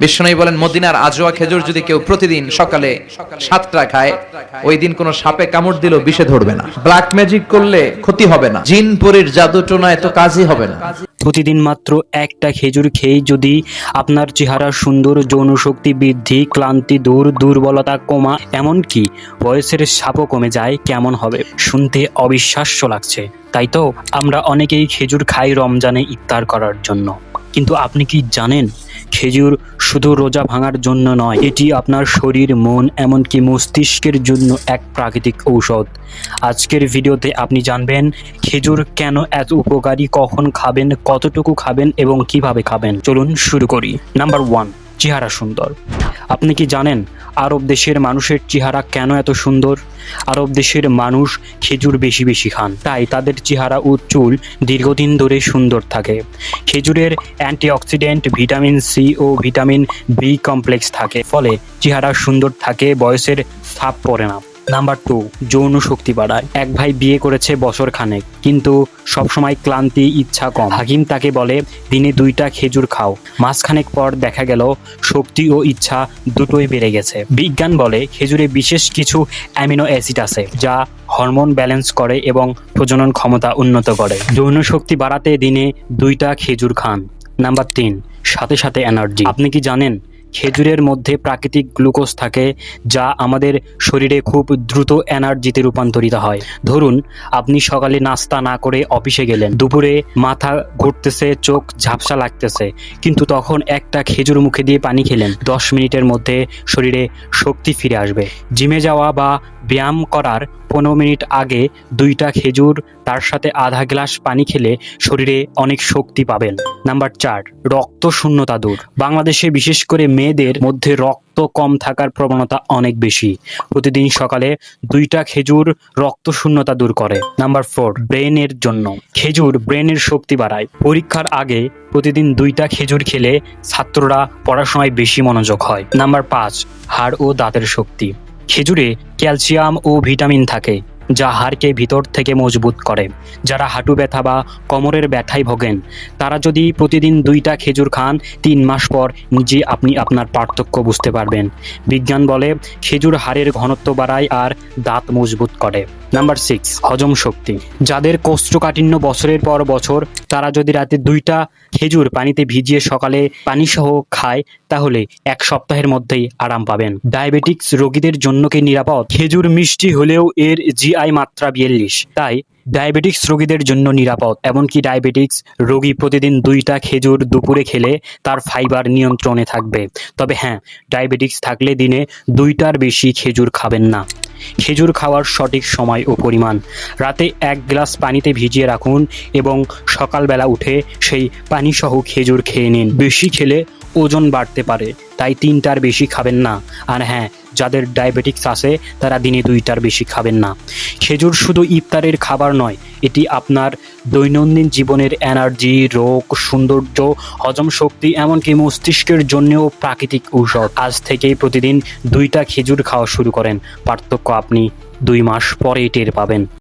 বিশ্বনবী বলেন, মদিনার আজোয়া খেজুর যদি কেউ প্রতিদিন সকালে সাতটা খায়, ওই দিন কোনো সাপে কামড় দিলেও বিষে ধরবে না। ব্ল্যাক ম্যাজিক করলে ক্ষতি হবে না। জিন পরীর জাদু টোনায় তো কাজই হবে না। প্রতিদিন মাত্র একটা খেজুর খেয়ে যদি আপনার চেহারা সুন্দর যৌনশক্তি বৃদ্ধি, ক্লান্তি দূর, দুর্বলতা কমা, এমনকি বয়সের সাপও কমে যায়, কেমন হবে? শুনতে অবিশ্বাস্য লাগছে। তাই তো, আমরা অনেকেই খেজুর খাই রমজানে ইফতার করার জন্য। কিন্তু আপনি কি জানেন, খেজুর শুধু রোজা ভাঙার জন্য নয়, এটি আপনার শরীর, মন, এমনকি মস্তিষ্কের জন্য এক প্রাকৃতিক ঔষধ। আজকের ভিডিওতে আপনি জানবেন, খেজুর কেন এত উপকারী, কখন খাবেন, কতটুকু খাবেন এবং কীভাবে খাবেন। চলুন শুরু করি। নাম্বার ওয়ান চেহারা সুন্দর। আপনি কি জানেন আরব দেশের মানুষের চেহারা কেন এত সুন্দর? আরব দেশের মানুষ খেজুর বেশি বেশি খান, তাই তাদের চেহারা ও চুল দীর্ঘদিন ধরে সুন্দর থাকে। খেজুরের অ্যান্টিঅক্সিডেন্ট, ভিটামিন সি ও ভিটামিন বি কমপ্লেক্স থাকে, ফলে চেহারা সুন্দর থাকে, বয়সের ছাপ পড়ে না। নাম্বার টু, যৌন শক্তি বাড়ায়। এক ভাই বিয়ে করেছে বছর খানেক, কিন্তু সবসময় ক্লান্তি, ইচ্ছা কম। হাকিম তাকে বলে, দিনে দুইটা খেজুর খাও। মাসখানেক পর দেখা গেল, শক্তি ও ইচ্ছা দুটোই বেড়ে গেছে। বিজ্ঞান বলে, খেজুরে বিশেষ কিছু অ্যামিনো অ্যাসিড আছে, যা হরমোন ব্যালেন্স করে এবং প্রজনন ক্ষমতা উন্নত করে। যৌন শক্তি বাড়াতে দিনে দুইটা খেজুর খান। নাম্বার তিন, সাথে সাথে এনার্জি। আপনি কি জানেন খেজুরের মধ্যে প্রাকৃতিক গ্লুকোজ থাকে, যা আমাদের শরীরে খুব দ্রুত এনার্জিতে রূপান্তরিত হয়। ধরুন, আপনি সকালে নাস্তা না করে অফিসে গেলেন। দুপুরে মাথা ঘুরতেছে, চোখ ঝাপসা লাগতেছে, কিন্তু তখন একটা খেজুর মুখে দিয়ে পানি খেলেন। দশ মিনিটের মধ্যে শরীরে শক্তি ফিরে আসবে। জিমে যাওয়া বা ব্যায়াম করার পনেরো মিনিট আগে দুইটা খেজুর, তার সাথে আধা গ্লাস পানি খেলে শরীরে অনেক শক্তি পাবেন। নাম্বার চার, রক্ত শূন্যতা দূর। বাংলাদেশে বিশেষ করে মেয়েদের মধ্যে রক্ত কম থাকার প্রবণতা অনেক বেশি। প্রতিদিন সকালে দুইটা খেজুর রক্ত শূন্যতা দূর করে। নাম্বার ফোর, ব্রেনের জন্য। খেজুর ব্রেনের শক্তি বাড়ায়। পরীক্ষার আগে প্রতিদিন দুইটা খেজুর খেলে ছাত্ররা পড়াশোনায় বেশি মনোযোগ হয়। নাম্বার পাঁচ, হাড় ও দাঁতের শক্তি। খেজুরে ক্যালসিয়াম ও ভিটামিন থাকে। যা হাড়কে ভিতর থেকে মজবুত করে। যারা হাঁটু ব্যথা বা কোমরের ব্যথায় ভোগেন, তারা যদি প্রতিদিন দুইটা খেজুর খান, তিন মাস পর নিজে আপনি আপনার পার্থক্য বুঝতে পারবেন। বিজ্ঞান বলে, খেজুর হাড়ের ঘনত্ব বাড়ায় আর দাঁত মজবুত করে। নাম্বার সিক্স হজম শক্তি। যাদের কোষ্ঠকাঠিন্য বছরের পর বছর, তারা যদি রাতে দুইটা খেজুর পানিতে ভিজিয়ে সকালে পানি সহ খায়, তাহলে এক সপ্তাহের মধ্যেই আরাম পাবেন। ডায়াবেটিক্স রোগীদের জন্য কি নিরাপদ। খেজুর মিষ্টি হলেও এর জিআই মাত্রা বিয়াল্লিশ। তাই ডায়াবেটিক্স রোগীদের জন্য নিরাপদ, এমনকি ডায়াবেটিক্স রোগী প্রতিদিন দুইটা খেজুর দুপুরে খেলে তার ফাইবার নিয়ন্ত্রণে থাকবে। তবে হ্যাঁ ডায়াবেটিক্স থাকলে দিনে দুইটার বেশি খেজুর খাবেন না। খেজুর খাওয়ার সঠিক সময় ও পরিমাণ। রাতে এক গ্লাস পানিতে ভিজিয়ে রাখুন এবং সকালবেলা উঠে সেই পানিসহ খেজুর খেয়ে নিন। বেশি খেলে ওজন বাড়তে পারে। তাই তিনটার বেশি খাবেন না। আর হ্যাঁ যাদের ডায়াবেটিক্স আছে, তারা দিনে দুইটার বেশি খাবেন না। খেজুর শুধু ইফতারের খাবার নয়, এটি আপনার দৈনন্দিন জীবনের এনার্জি, রোগ, সৌন্দর্য, হজম শক্তি, এমনকি মস্তিষ্কের জন্যও প্রাকৃতিক ঔষধ। আজ থেকেই প্রতিদিন দুইটা খেজুর খাওয়া শুরু করেন। পার্থক্য আপনি দুই মাস পরেই টের পাবেন।